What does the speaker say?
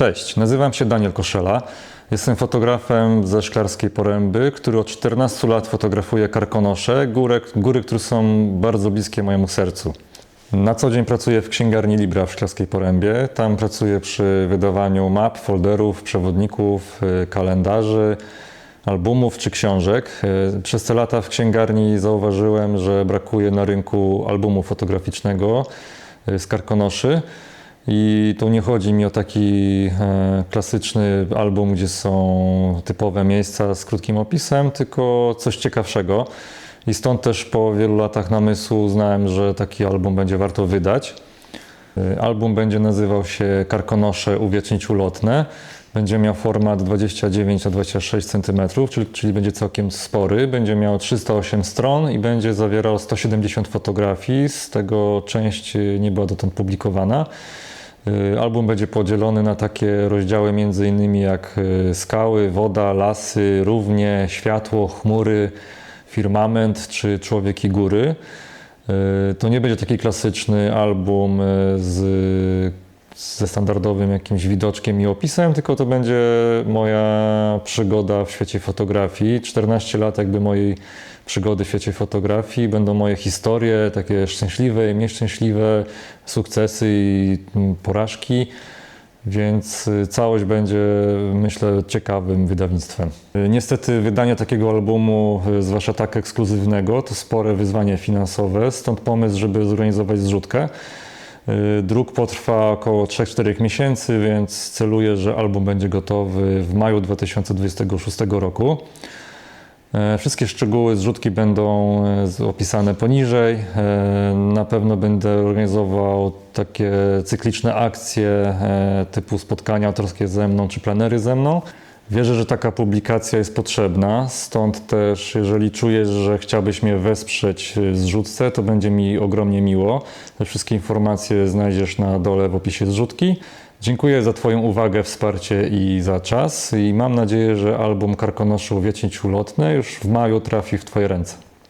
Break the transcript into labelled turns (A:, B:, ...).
A: Cześć, nazywam się Daniel Koszela. Jestem fotografem ze Szklarskiej Poręby, który od 14 lat fotografuje karkonosze, góry, góry, które są bardzo bliskie mojemu sercu. Na co dzień pracuję w księgarni Libra w Szklarskiej Porębie. Tam pracuję przy wydawaniu map, folderów, przewodników, y, kalendarzy, albumów czy książek. Y, Przez te lata w księgarni zauważyłem, że brakuje na rynku albumu fotograficznego y, z karkonoszy. I tu nie chodzi mi o taki e, klasyczny album, gdzie są typowe miejsca z krótkim opisem, tylko coś ciekawszego. I stąd też po wielu latach namysłu uznałem, że taki album będzie warto wydać. E, Album będzie nazywał się Karkonosze Uwiecznić Ulotne. Będzie miał format 29 na 26 cm, czyli, czyli będzie całkiem spory. Będzie miał 308 stron i będzie zawierał 170 fotografii, z tego część nie była dotąd publikowana. Y, Album będzie podzielony na takie rozdziały między innymi jak y, skały, woda, lasy, równie, światło, chmury, firmament czy człowiek i góry. Y, To nie będzie taki klasyczny album z, ze standardowym jakimś widoczkiem i opisem, tylko to będzie moja przygoda w świecie fotografii. 14 lat jakby mojej przygody w świecie fotografii. Będą moje historie, takie szczęśliwe i mniej szczęśliwe, sukcesy i mm, porażki. Więc y, całość będzie, myślę, ciekawym wydawnictwem. Y, Niestety wydanie takiego albumu, y, zwłaszcza tak ekskluzywnego, to spore wyzwanie finansowe, stąd pomysł, żeby zorganizować zrzutkę. Y, Druk potrwa około 3-4 miesięcy, więc celuję, że album będzie gotowy w maju 2026 roku. E, Wszystkie szczegóły zrzutki będą z- opisane poniżej. Na pewno będę organizował takie cykliczne akcje typu spotkania autorskie ze mną czy planery ze mną. Wierzę, że taka publikacja jest potrzebna, stąd też jeżeli czujesz, że chciałbyś mnie wesprzeć zrzutce, to będzie mi ogromnie miło. Te wszystkie informacje znajdziesz na dole w opisie zrzutki. Dziękuję za Twoją uwagę, wsparcie i za czas i mam nadzieję, że album Karkonoszy Uwiecznić Ulotne już w maju trafi w Twoje ręce.